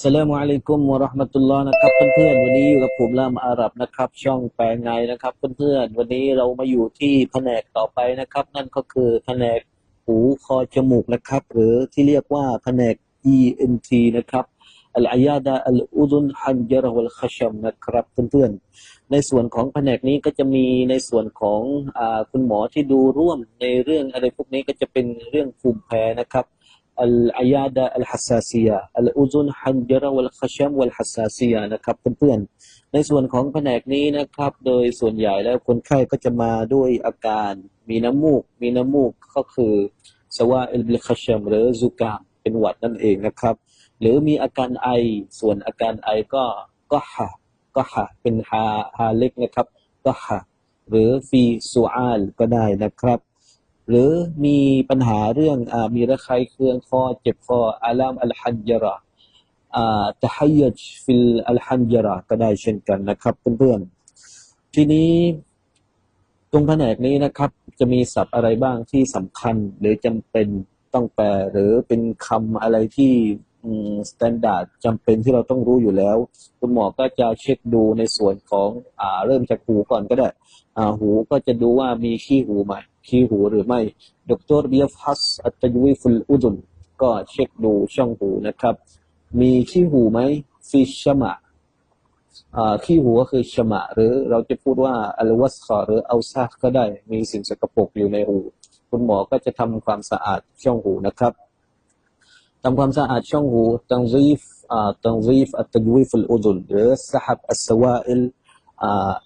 สลามุอะลัยกุมวะราะห์มะตุลลอฮ์นะครับ เพื่อนๆวันนี้อยู่กับผมลามอาหรับนะครับ ช่องแปลงในนะครับเพื่อนๆวันนี้เรามาอยู่ที่แผนกต่อไปนะครับ นั่นก็คือแผนกหูคอจมูกนะครับ หรือที่เรียกว่าแผนก ENT นะครับอัลอายาดะอัลอุดุนฮันจรวัลขชัมนะครับเพื่อนๆในส่วนของแผนกนี้ก็จะมีในส่วนของอคุณหมอที่ดูร่วมในเรื่องอะไรพวกนี้ก็จะเป็นเรื่องภูมิแพ้นะครับ العيادة الحساسية الأذن حنجرة والخشم والحساسية นะครับเพื่อนๆในส่วนของแผนกนี้นะครับ โดยส่วนใหญ่แล้วคนไข้ก็จะมาด้วยอาการมีน้ำมูก มีน้ำมูกก็คือสวาอิลบิลขชัมหรือซุกามเป็นหวัดนั่นเองนะครับ หรือมีอาการไอส่วนอาการไอก็ก็หะก็หะเป็นฮาฮาเล็กนะครับก็หะหรือฟีซูอาลก็ได้นะครับ หรือมีปัญหาเรื่องอมีระคายเคืองคอเจ็บคออาลามอัลฮันจาระอ่าตะฮัยจฟิลอัลฮันจาระก็ได้เช่นกันนะครับเพื่อนๆทีนี้ตรงแผนกนี้นะครับ จะมีศัพท์อะไรบ้างที่สำคัญหรือจำเป็นต้องแปลหรือเป็นคำอะไรที่สแตนดาร์ดจำเป็นที่เราต้องรู้อยู่แล้ว คุณหมอก็จะเช็คดูในส่วนของอ่าเริ่มจากหูก่อนก็ได้อ่าหูก็จะดูว่ามีขี้หูไหม ขี้หูหรือไม่ ดรเบียฟัสอัตยวิฟุลอุดุนก็เช็คดูช่องหูนะครับ มีขี้หูไหมฟิชมะอ่าขี้หูก็คือชมะ หรือเราจะพูดว่าอัลวัสคอหรืออัลซาก็ได้ มีสิ่งสกปรกอยู่ในหู คุณหมอก็จะทำความสะอาดช่องหูนะครับทำความสะอาดช่องหูตังซีฟตังซีฟอัตยวิฟุลอุดุนหรือสหับอัสวาอิล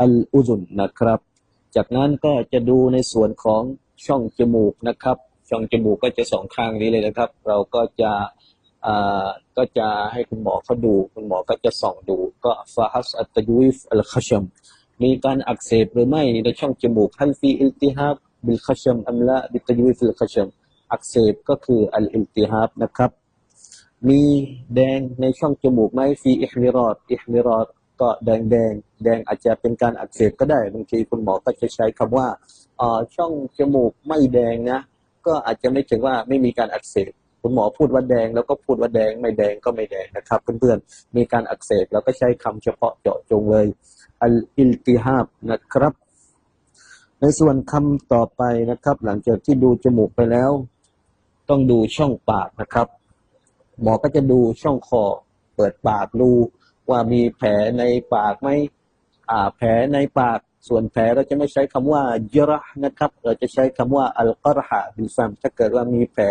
อัลอุซุนนะครับ จากนั้นก็จะดูในส่วนของช่องจมูกนะครับ ช่องจมูกก็จะสองข้างนี้เลยนะครับ เราก็จะก็จะให้คุณหมอเขาดู คุณหมอก็จะส่องดู ก็ฟาฮัสอัตยูฟอัลขชัมมีการอักเสบหรือไม่ในช่องจมูกฮัลฟีอิลติฮับบิลขชัมอัมละบิตยูฟอัลขชัมอักเสบก็คืออัลอิลติฮับนะครับ มีแดงในช่องจมูกไหมฟีอิฮมิรอดอิฮมิรอด ก็แดงแดงแดงอาจจะเป็นการอักเสบก็ได้บางทีคุณหมอก็จะใช้คำว่าช่องจมูกไม่แดงนะ ก็อาจจะไม่ถึงว่าไม่มีการอักเสบคุณหมอพูดว่าแดงแล้วก็พูดว่าแดงไม่แดงก็ไม่แดงนะครับ เพื่อนๆมีการอักเสบแล้วก็ใช้คำเฉพาะเจาะจงเลยอัลอิลติฮาบนะครับ ในส่วนคำต่อไปนะครับ หลังจากที่ดูจมูกไปแล้ว ต้องดูช่องปากนะครับ หมอก็จะดูช่องคอเปิดปากดู ว่ามีแผลในปากไหมอ่าแผลในปากส่วนแผลเราจะไม่ใช้คำว่าจระนะครับ เราจะใช้คำว่าอัลกอรฮะบิลฟัมถ้าเกิดว่ามีแผล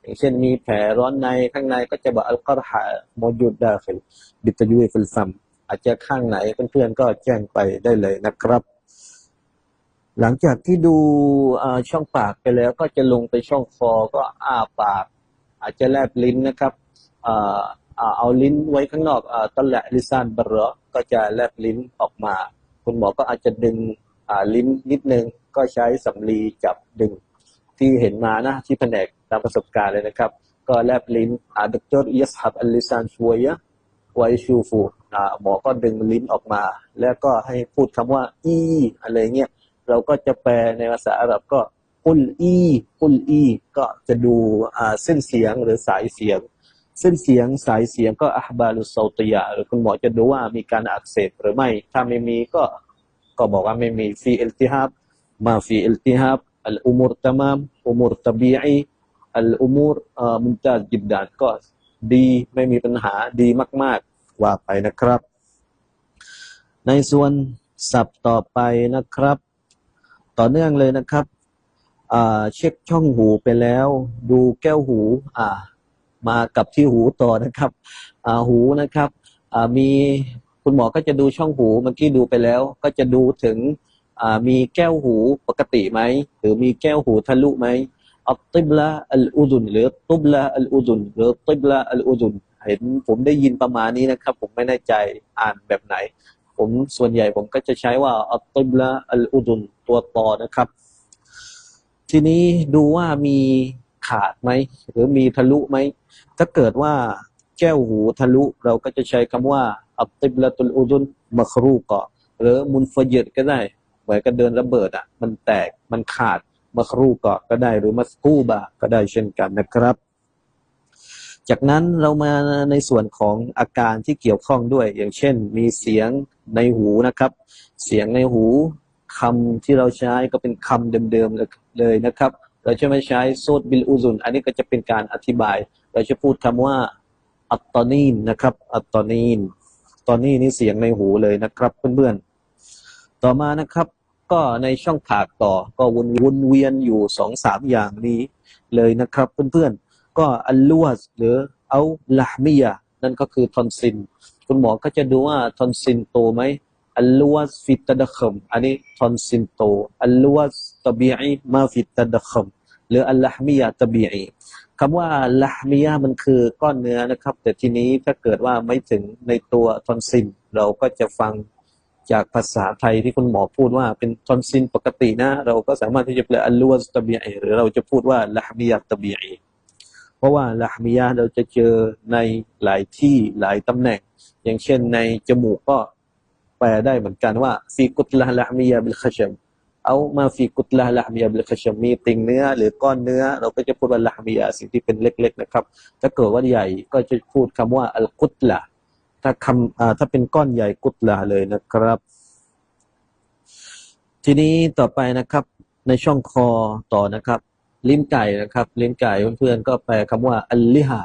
อย่างเช่นมีแผลร้อนในข้างในก็จะบอกอัลกอรฮะโมยุดดาฟิลบิตยูฟิลฟัมอาจจะข้างไหนเพื่อนๆก็แจ้งไปได้เลยนะครับ หลังจากที่ดูช่องปากไปแล้วก็จะลงไปช่องคอก็อ้าปาก อาจจะแลบลิ้นนะครับ เอาลิ้นไว้ข้างนอกตอนแหละลิซานบราะก็จะแลบลิ้นออกมา คุณหมอก็อาจจะดึงลิ้นนิดนึง ก็ใช้สำลีจับดึง ที่เห็นมานะที่แผนกตามประสบการณ์เลยนะครับ ก็แลบลิ้นอ่าดรยสฮับอัลลิซานชวยะไวชูฟูหมอก็ดึงลิ้นออกมา แล้วก็ให้พูดคำว่า อีอะไรเงี้ยเราก็จะแปลในภาษาอาหรับก็กุลอีกุลอี ก็จะดูเส้นเสียงหรือสายเสียง เส้นเสียงสายเสียงก็อัฮบาลุโซติยะหรือคุณหมอจะดูว่ามีการอักเสบหรือไม่ ถ้าไม่มีก็ก็บอกว่าไม่มีฟีอิลติฮับมาฟีอิลติฮับอัลอุมูรตะมามอุมูรตบีอีอัลอุมูรเอ่อมุมตาจิบดานก็ดีไม่มีปัญหาดีมาก ๆ ว่าไปนะครับ ในส่วนศัพท์ต่อไปนะครับ ต่อเนื่องเลยนะครับเช็คช่องหูไปแล้ว ดูแก้วหู อ่า มากับที่หูต่อนะครับหูนะครับมีคุณหมอก็จะดูช่องหูเมื่อกี้ดูไปแล้ว ก็จะดูถึงมีแก้วหูปกติไหมหรือมีแก้วหูทะลุไหมอัตติบละอัลอุดุนหรือตุบละอัลอุดุนหรือติบละอัลอุดุนเห็นผมได้ยินประมาณนี้นะครับ ผมไม่แน่ใจอ่านแบบไหน ผมส่วนใหญ่ผมก็จะใช้ว่าอัตติบละอัลอุดุนตัวต่อนะครับ ทีนี้ดูว่ามี ขาดไหมหรือมีทะลุไหมถ้าเกิดว่าแก้วหูทะลุ เราก็จะใช้คำว่าอัตติบละตุลอุดุนมัครูกะหรือมุนฟยิดก็ได้เหมือนกับเดินระเบิดอะ มันแตกมันขาดมัครูกะก็ได้หรือมัสกูบะก็ได้เช่นกันนะครับ จากนั้นเรามาในส่วนของอาการที่เกี่ยวข้องด้วย อย่างเช่น มีเสียงในหูนะครับ เสียงในหูคำที่เราใช้ก็เป็นคำเดิมๆเลยนะครับ เราจะไม่ใช้โซดบิลอุซุน อันนี้ก็จะเป็นการอธิบาย เราจะพูดคำว่า อัตตอนีนนะครับ อัตตอนีนตอนนี้นี่เสียงในหูเลยนะครับ เพื่อนๆ ต่อมานะครับ ก็ในช่องปากต่อ ก็วนวนเวียนอยู่สองสามอย่างนี้เลยนะครับ เพื่อนๆ ก็อัลลวสหรือเอาละมียะนั่นก็คือทอนซิน คุณหมอก็จะดูว่าทอนซินโตไหม อัลลวสฟิตดะคมอันนี้ทอนซินโต อัลลวสตบีอีมาฟิตดะคมหรืออัลละมียะตบีอีคำว่าละมียะมันคือก้อนเนื้อนะครับ แต่ทีนี้ถ้าเกิดว่าไม่ถึงในตัวทอนซิน เราก็จะฟังจากภาษาไทยที่คุณหมอพูดว่าเป็นทอนซินปกตินะ เราก็สามารถที่จะแปลอัลลวสตบีอีหรือเราจะพูดว่าละมียะตบีอีเพราะว่าละมียะห์เราจะเจอในหลายที่หลายตำแหน่ง อย่างเช่นในจมูกก็ ลได้เหมือนกันว่าฟีกุตละละมียะบิลขชมเอามาฟีกุตละละมียะบิลขชมมีติ่งเนื้อ หรือก้อนเนื้อ เราก็จะพูดว่าละมียะสิ่งที่เป็นเล็ก ๆ นะครับ ถ้าเกิดว่าใหญ่ก็จะพูดคำว่าอัลกุตละถ้าคำถ้าเป็นก้อนใหญ่กุตละเลยนะครับ ทีนี้ต่อไปนะครับ ในช่องคอต่อนะครับ ลิ้นไก่นะครับลิ้นไก่เพื่อนๆก็แปลคำว่าอัลลิฮะ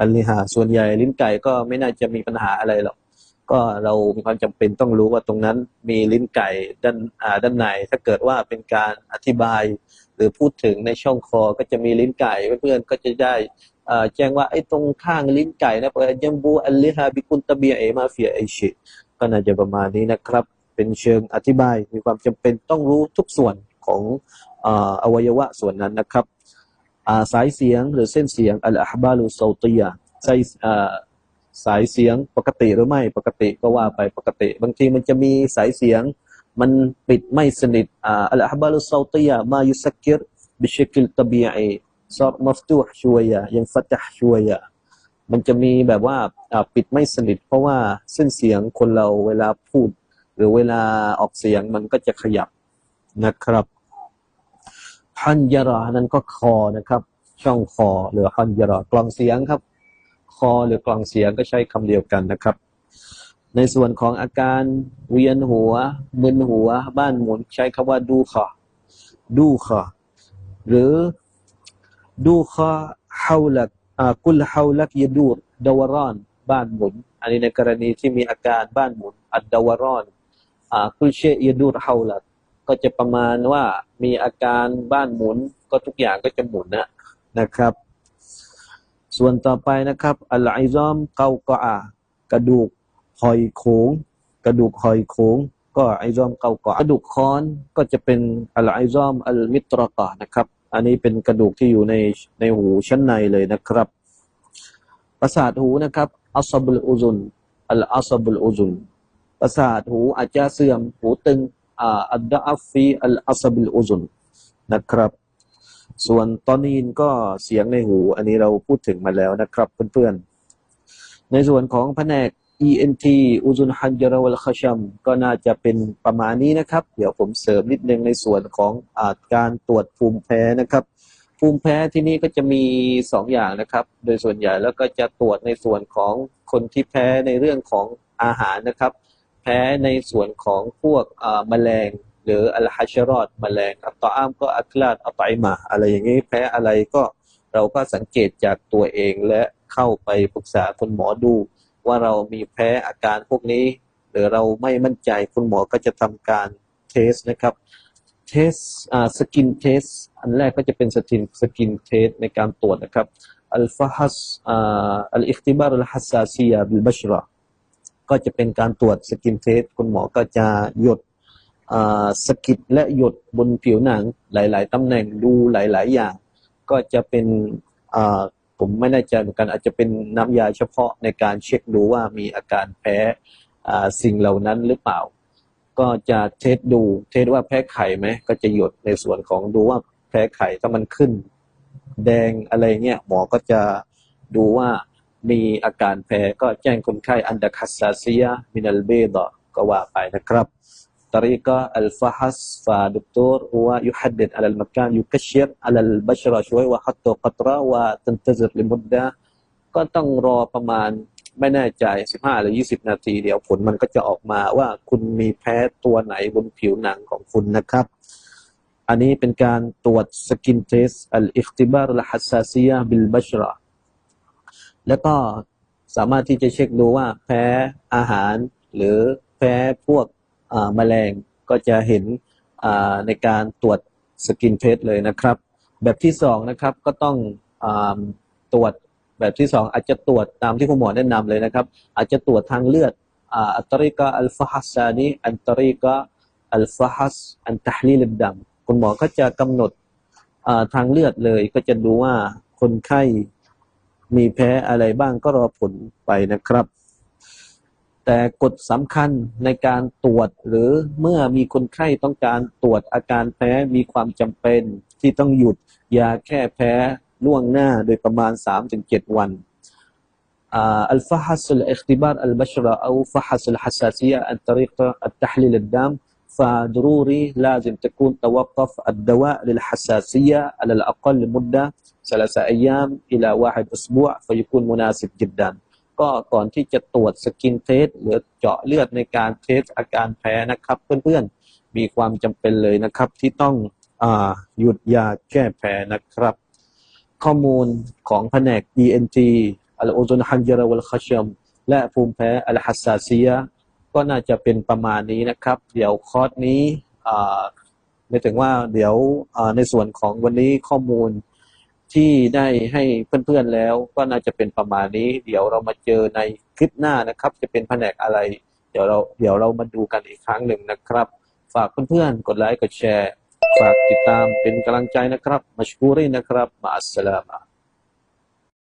อัลลิฮะส่วนใหญ่ลิ้นไก่ก็ไม่น่าจะมีปัญหาอะไรหรอก ก็เรามีความจำเป็นต้องรู้ว่าตรงนั้นมีลิ้นไก่ด้านอ่าด้านในถ้าเกิดว่าเป็นการอธิบาย หรือพูดถึงในช่องคอก็จะมีลิ้นไก่เพื่อนๆก็จะได้อ่าแจ้งว่าไอ้ตรงข้างลิ้นไก่นะเปิดยังบูอัลลิฮะบิกุนตะเบียเอมาเฟียไอชิก็น่าจะประมาณนี้นะครับ เป็นเชิงอธิบายมีความจำเป็นต้องรู้ทุกส่วนของอ่าอวัยวะส่วนนั้นนะครับอ่าสายเสียงหรือเส้นเสียงอัลอะฮบาลุโซตียะสายอ่า สายเสียงปกติหรือไม่ปกติก็ว่าไปปกติ บางทีมันจะมีสายเสียง มันปิดไม่สนิทอ่าอัลอะบาลุโซาตียะมายุสกิรบิชกิลตบีอีซอดมัฟตูฮช่วยะยังฟัตฮช่วยะมันจะมีแบบว่าอ่าปิดไม่สนิท เพราะว่าเส้นเสียงคนเราเวลาพูด หรือเวลาออกเสียงมันก็จะขยับนะครับฮันยารานั้นก็คอนะครับ ช่องคอหรือฮันยารากลองเสียงครับ คอหรือกล่องเสียงก็ใช้คำเดียวกันนะครับ ในส่วนของอาการเวียนหัว มึนหัว บ้านหมุนใช้คำว่าดูคอดูคอหรือดูคอฮาวลักกุลฮาวลักยดูดดาวรอน บ้านหมุน อันนี้ในกรณีที่มีอาการบ้านหมุน อัดดาวรอนกุลเชยดูดฮาวลักก็จะประมาณว่ามีอาการบ้านหมุนก็ทุกอย่างก็จะหมุนนะนะครับ ส่วนต่อไปนะครับอัลไอซอมเกากะอากระดูกหอยโขงกระดูกหอยโขงก็ไอซอมเกากะอกระดูกค้อนก็จะเป็นอัลไอซอมอัลมิตรกะนะครับอันนี้เป็นกระดูกที่อยู่ในในหูชั้นในเลยนะครับ ประสาทหูนะครับอัสบุลอุซุนอัลอัสบุลอุซุนประสาทหูอาจจะเสื่อมหูตึงอ่าอัดดะอัฟฟีอัลอัสบิลอุซุนนะครับ ส่วนตอนนีนก็เสียงในหู อันนี้เราพูดถึงมาแล้วนะครับเพื่อนๆ ในส่วนของแผนก ENT อุซุนฮันจารวลคชัมก็น่าจะเป็นประมาณนี้นะครับ เดี๋ยวผมเสริมนิดนึงในส่วนของอาการตรวจภูมิแพ้นะครับ ภูมิแพ้ที่นี่ก็จะมีสองอย่างนะครับ โดยส่วนใหญ่แล้วก็จะตรวจในส่วนของคนที่แพ้ในเรื่องของอาหารนะครับ แพ้ในส่วนของพวกแมลง หรืออัลฮัชรอดแมลงอัตตออามก็อัคลาดอัตไอมา อะไรอย่างนี้แพ้อะไรก็เราก็สังเกตจากตัวเองและเข้าไปปรึกษาคุณหมอดู ว่าเรามีแพ้อาการพวกนี้ หรือเราไม่มั่นใจคุณหมอก็จะทำการเทสนะครับเทสอ่าสกินเทสอันแรกก็จะเป็นสกินสกินเทสในการตรวจนะครับอัลฟาฮัสอ่าอัลอิคติบารุลฮัสซาซียาบิลบัชรอก็จะเป็นการตรวจสกินเทสคุณหมอก็จะหยด สกิดและหยดบนผิวหนังหลาย ๆตำแหน่งดูหลาย ๆ อย่าง ก็จะเป็นผมไม่แน่ใจเหมือนกันอาจจะเป็นน้ำยาเฉพาะในการเช็คดูว่ามีอาการแพ้สิ่งเหล่านั้นหรือเปล่า ก็จะเทสดูเทสว่าแพ้ไข่ไหมก็จะหยดในส่วนของดูว่าแพ้ไข่ถ้ามันขึ้น แดงอะไรเงี้ยหมอก็จะดูว่ามีอาการแพ้ก็แจ้งคนไข้อันดักฮัสซาซียมินัลเบดะก็ว่าไปนะครับ طريقة الفحص فدكتور هو يحدد على المكان يكشر على البشرة شوي وحطه قطرة وتنتظر لمدة ก็ต้องรอประมาณไม่แน่ใจ 15 หรือ 20 นาที เดี๋ยวผลมันก็จะออกมาว่าคุณมีแพ้ตัวไหนบนผิวหนังของคุณนะครับ อันนี้เป็นการตรวจสกินเทสอัลอิคติบารุลฮัสซาซียะบิลบัชราแล้วก็สามารถที่จะเช็คดูว่าแพ้อาหาร หรือแพ้พวก อ่าแมลงก็จะเห็นในการตรวจสกินเทสเลยนะครับ แบบที่สองนะครับก็ต้องอตรวจแบบที่สองอาจจะตรวจตามที่คุณหมอแนะนำเลยนะครับ อาจจะตรวจทางเลือดอัตริกะอัลฟาฮัสซานีอันตริกะอัลฟาฮัสอันตะฮลีลดัมคุณหมอก็จะกำหนดทางเลือดเลย ก็จะดูว่าคนไข้มีแพ้อะไรบ้างก็รอผลไปนะครับ แต่กฎสำคัญในการตรวจหรือเมื่อมีคนไข้ต้องการตรวจอาการแพ้มีความจำเป็นที่ต้องหยุดยาแค่แพ้ล่วงหน้าโดยประมาณ 3-7 วัน آه، الفحص الاختبار البشرة أو فحص الحساسية عن طريق التحليل الدم فضروري لازم تكون توقف الدواء للحساسية على الأقل مدة ثلاثة أيام إلى واحد أسبوع فيكون مناسب جدا ก็ก่อนที่จะตรวจสกินเทสหรือเจาะเลือดในการเทสอาการแพ้นะครับ เพื่อนๆมีความจำเป็นเลยนะครับ ที่ต้องอหยุดยาแก้แพ้นะครับ ข้อมูลของแผนก ENT อัลโอซุนฮันจาระวัลคาชมและภูมิแพ้อัลฮัสซาเซียก็น่าจะเป็นประมาณนี้นะครับ เดี๋ยวคอร์สนี้อ่าไม่ถึงว่าเดี๋ยวในส่วนของวันนี้ข้อมูล ที่ได้ให้เพื่อนๆแล้ว ก็น่าจะเป็นประมาณนี้ เดี๋ยวเรามาเจอในคลิปหน้านะครับ จะเป็นแผนกอะไร เดี๋ยวเราเดี๋ยวเรามาดูกันอีกครั้งหนึ่งนะครับ ฝากเพื่อนๆกดไลค์กดแชร์ ฝากติดตามเป็นกำลังใจนะครับมัชกูรีนะครับมาอัสสลามะ